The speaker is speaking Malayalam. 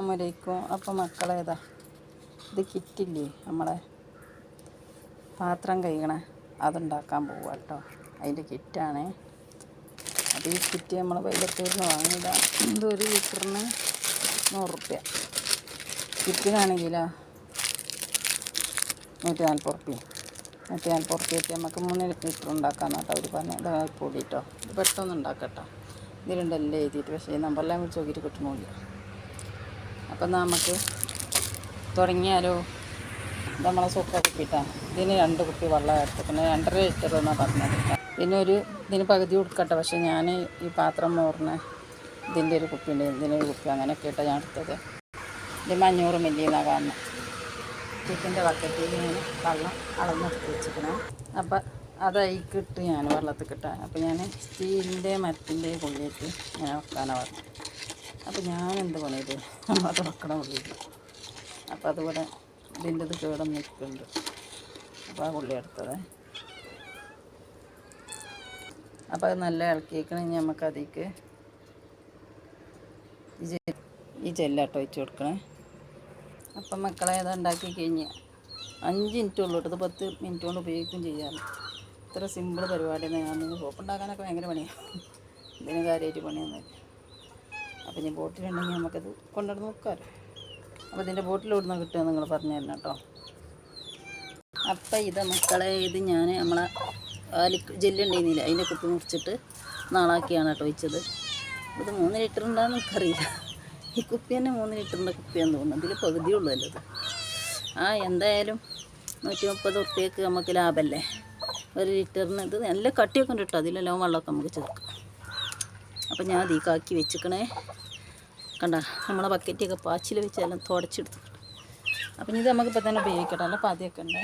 അസ്സാമലൈക്കും അപ്പോൾ മക്കളേതാ ഇത് കിറ്റില്ലേ നമ്മളെ പാത്രം കഴുകണ അതുണ്ടാക്കാൻ പോവുക കേട്ടോ അതിന്റെ കിറ്റാണ്. അത് ഈ കിറ്റ് നമ്മൾ വൈകത്തേന്ന് വാങ്ങിയതാണ് ഇത് ഒരു ലിറ്ററിന് നൂറ് റുപ്യ കിറ്റിനാണെങ്കിലോ നൂറ്റി നാൽപ്പത് റുപ്യ നൂറ്റി നാൽപ്പത് റുപ്യ എത്തി നമുക്ക് മൂന്ന് ലിറ്റർ ഉണ്ടാക്കാമെന്ന് കേട്ടോ അവർ പറഞ്ഞു. പൊടി ഇത് പെട്ടെന്ന് ഉണ്ടാക്കട്ടോ. ഇതിലുണ്ടല്ലേ എഴുതിയിട്ട് പക്ഷേ ഈ നമ്പറിലാൻ വിളിച്ച് നോക്കിയിട്ട് കിട്ടണില്ല അപ്പം നമുക്ക് തുടങ്ങിയാലോ? നമ്മളെ സൂപ്പർ കുപ്പിട്ടാണ് ഇതിന് രണ്ട് കുപ്പി വെള്ളം പിന്നെ രണ്ടര ലിറ്റർ എന്നാണ് പറഞ്ഞത് പിന്നെ ഒരു ഇതിന് പകുതി കൊടുക്കട്ടെ പക്ഷേ ഞാൻ ഈ പാത്രം മോറിന് ഇതിന്റെ ഒരു കുപ്പി ഉണ്ട്. ഇതിന്റെ ഒരു കുപ്പി അങ്ങനെയൊക്കെ ഇട്ടാണ് ഞാൻ എടുത്തത്. ഇത് അഞ്ഞൂറ് മില്ലി എന്നാണ് കാണുന്നത് ചിക്കന്റെ ബക്കറ്റിൽ ഞാൻ വെള്ളം അളന്നെടുത്ത് വെച്ചിരിക്കണം. അപ്പം അതൈക്ക് ഇട്ട് ഞാൻ വെള്ളത്തിൽ കിട്ടാൻ. അപ്പം ഞാൻ സ്റ്റീലിന്റെ മരത്തിന്റെ കൊള്ളിയിട്ട് ഞാൻ വെക്കാനാണ് പറഞ്ഞത്. അപ്പം ഞാൻ എന്ത് പണിയത് അത് തുറക്കണം ഉള്ളിൽ അപ്പം അതുപോലെ ഇതിന്റെ ഇത് കേടം നിൽക്കുന്നുണ്ട്. അപ്പം ആ ഉള്ളി എടുത്തത്. അപ്പോൾ അത് നല്ല ഇളക്കിയേക്കണമെങ്കിൽ നമുക്ക് അതിലേക്ക് ഈ ചെല്ലാട്ടോ വെച്ച് കൊടുക്കണേ. അപ്പം മക്കളെ അത് ഉണ്ടാക്കി കഴിഞ്ഞ് അഞ്ച് മിനിറ്റ് ഉള്ളൂ ഇത് പത്ത് മിനിറ്റ് കൊണ്ട് ഉപയോഗിക്കുകയും ചെയ്യാറ്. ഇത്ര സിമ്പിൾ പരിപാടിയാണ്. ഞാൻ സോപ്പ് ഉണ്ടാക്കാനൊക്കെ ഭയങ്കര പണിയാണ് ഇതിന് കാര്യമായിട്ട് പണിയൊന്നുമില്ല. അപ്പം ഇനി ബോട്ടിലുണ്ടെങ്കിൽ നമുക്കത് കൊണ്ടുവന്ന് നോക്കാമല്ലോ അപ്പോൾ ഇതിന്റെ ബോട്ടിൽ ഇവിടുന്ന് കിട്ടുക നിങ്ങൾ പറഞ്ഞു തരണം കേട്ടോ. അപ്പം ഇത് മക്കളെ ഇത് ഞാൻ നമ്മളെ ജെല്ലുണ്ടായിരുന്നില്ല അതിന്റെ കുപ്പി മുറിച്ചിട്ട് നാളാക്കിയാണ് കേട്ടോ വെച്ചത്. ഇത് മൂന്ന് ലിറ്റർ ഉണ്ടാകുന്ന എനിക്കറിയില്ല. ഈ കുപ്പി തന്നെ മൂന്ന് ലിറ്ററിന്റെ കുപ്പിയാന്ന് തോന്നുന്നു. ഇതിൽ പകുതി ഉള്ളല്ലോ ഇത്? ആ എന്തായാലും നൂറ്റി മുപ്പത് ഉറുപ്പ്യക്ക് നമുക്ക് ലാഭമല്ലേ ഒരു ലിറ്ററിന് ഇത് നല്ല കട്ടിയൊക്കെ ഉണ്ട് കേട്ടോ. അതിലെല്ലാം വെള്ളമൊക്കെ നമുക്ക് ചേർക്കാം. അപ്പം ഞാൻ അതീക്കാക്കി വെച്ചിക്കണേ. കണ്ട നമ്മളെ ബക്കറ്റൊക്കെ പാച്ചിൽ വെച്ച് തുടച്ചെടുത്തു. അപ്പം ഇത് നമുക്കിപ്പോൾ തന്നെ ഉപയോഗിക്കട്ടെ. അല്ല പാതിയൊക്കെ ഉണ്ടേ.